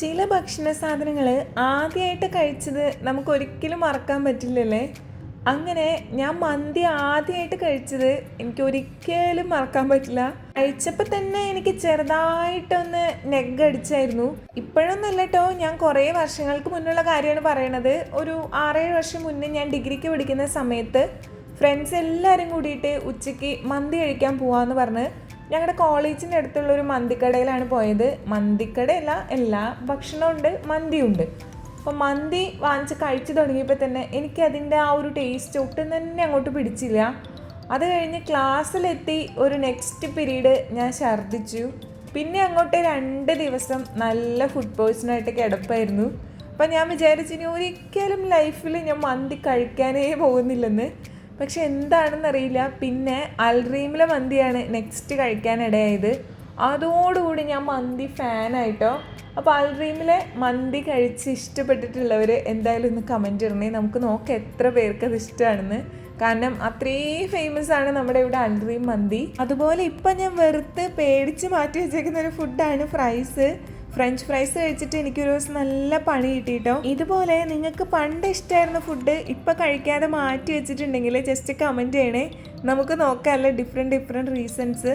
ചില ഭക്ഷണ സാധനങ്ങൾ ആദ്യമായിട്ട് കഴിച്ചത് നമുക്ക് ഒരിക്കലും മറക്കാൻ പറ്റില്ലല്ലേ? അങ്ങനെ ഞാൻ മന്തി ആദ്യമായിട്ട് കഴിച്ചത് എനിക്ക് ഒരിക്കലും മറക്കാൻ പറ്റില്ല. കഴിച്ചപ്പോൾ തന്നെ എനിക്ക് ചെറുതായിട്ടൊന്ന് നെഗ് അടിച്ചായിരുന്നു. ഇപ്പോഴൊന്നല്ല കേട്ടോ ഞാൻ കുറേ വർഷങ്ങൾക്ക് മുന്നുള്ള കാര്യമാണ് പറയണത്. ഒരു ആറേഴ് വർഷം മുന്നേ ഞാൻ ഡിഗ്രിക്ക് പഠിക്കുന്ന സമയത്ത് ഫ്രണ്ട്സ് എല്ലാവരും കൂടിയിട്ട് ഉച്ചയ്ക്ക് മന്തി കഴിക്കാൻ പോവാന്ന് പറഞ്ഞ് ഞങ്ങളുടെ കോളേജിന്റെ അടുത്തുള്ള ഒരു മന്തിക്കടയിലാണ് പോയത്. മന്തിക്കടയല്ല എല്ലാ ഭക്ഷണമുണ്ട് മന്തിയുണ്ട്. അപ്പോൾ മന്തി വാങ്ങിച്ച് കഴിച്ചു തുടങ്ങിയപ്പോൾ തന്നെ എനിക്ക് അതിന്റെ ആ ഒരു ടേസ്റ്റ് ഒട്ടും തന്നെ അങ്ങോട്ട് പിടിച്ചില്ല. അത് കഴിഞ്ഞ് ക്ലാസ്സിലെത്തി ഒരു നെക്സ്റ്റ് പീരീഡ് ഞാൻ ഛർദ്ദിച്ചു. പിന്നെ അങ്ങോട്ട് രണ്ട് ദിവസം നല്ല ഫുഡ് പോയ്സണായിട്ട് കിടപ്പായിരുന്നു. അപ്പം ഞാൻ വിചാരിച്ചു ഇനി ഒരിക്കലും ലൈഫിൽ ഞാൻ മന്തി കഴിക്കാനേ പോകുന്നില്ലെന്ന്. പക്ഷെ എന്താണെന്നറിയില്ല. പിന്നെ അൽറീമിലെ മന്തിയാണ് നെക്സ്റ്റ് കഴിക്കാനിടയായത്. അതോടുകൂടി ഞാൻ മന്തി ഫാനായിട്ടോ. അപ്പോൾ അൽറീമിലെ മന്തി കഴിച്ച് ഇഷ്ടപ്പെട്ടിട്ടുള്ളവർ എന്തായാലും ഒന്ന് കമന്റ് ഇടണേ. നമുക്ക് നോക്കാം എത്ര പേർക്ക് അത് ഇഷ്ടമാണെന്ന്. കാരണം അത്രയും ഫേമസ് ആണ് നമ്മുടെ ഇവിടെ അൽറീം മന്തി. അതുപോലെ ഇപ്പം ഞാൻ വെറുത്ത് പേടിച്ച് മാറ്റി വെച്ചേക്കുന്ന ഒരു ഫുഡാണ് ഫ്രൈസ്. ഫ്രഞ്ച് ഫ്രൈസ് കഴിച്ചിട്ട് എനിക്കൊരു ദിവസം നല്ല പണി കിട്ടിയിട്ടോ ഇതുപോലെ നിങ്ങൾക്ക് പണ്ട് ഇഷ്ടമായിരുന്ന ഫുഡ് ഇപ്പം കഴിക്കാതെ മാറ്റി വെച്ചിട്ടുണ്ടെങ്കിൽ ജസ്റ്റ് കമന്റ് ചെയ്യണേ. നമുക്ക് നോക്കാമല്ലോ ഡിഫറെന്റ് ഡിഫറെന്റ് റീസൺസ്